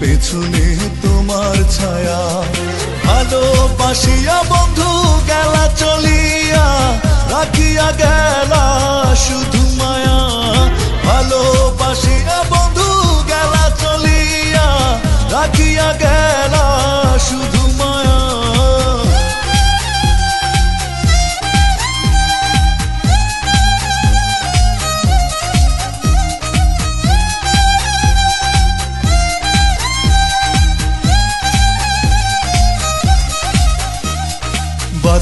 পেছনে তোমার ছায়া। ভালোবাসিয়া বন্ধু গেলা চলিয়া রাখিয়া গেলা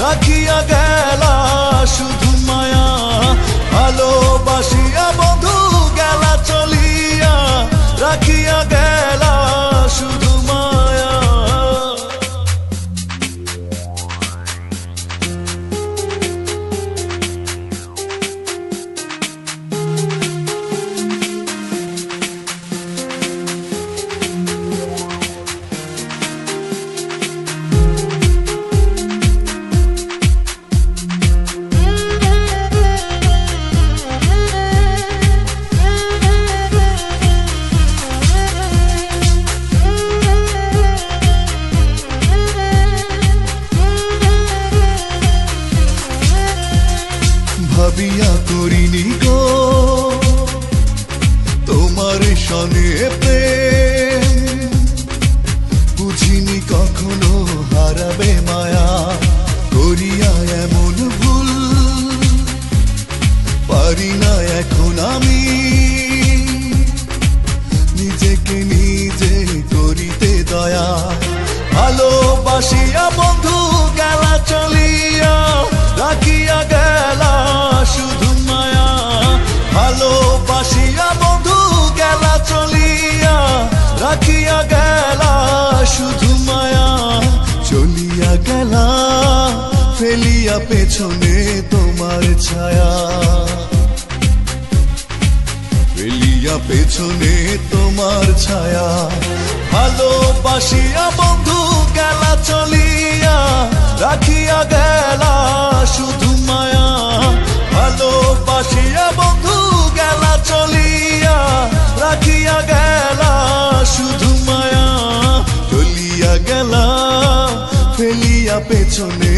রাখিয়া গেলা শুধু মায়া ভালোবাসিয়া ভাবিয়া করিনি গো। তোমার সনে প্রেম বুঝিনি কখনো পেছনে তোমার ছায়া। ফেলিয়া পেছনে তোমার ছায়া। ভালোবাসিয়া বন্ধু, গেলা চলিয়া, রাখিয়া গেলা শুধু মায়া। ভালোবাসিয়া বন্ধু, গেলা চলিয়া, রাখিয়া গেলা শুধু মায়া। চলিয়া গেলা, ফেলিয়া পেছনে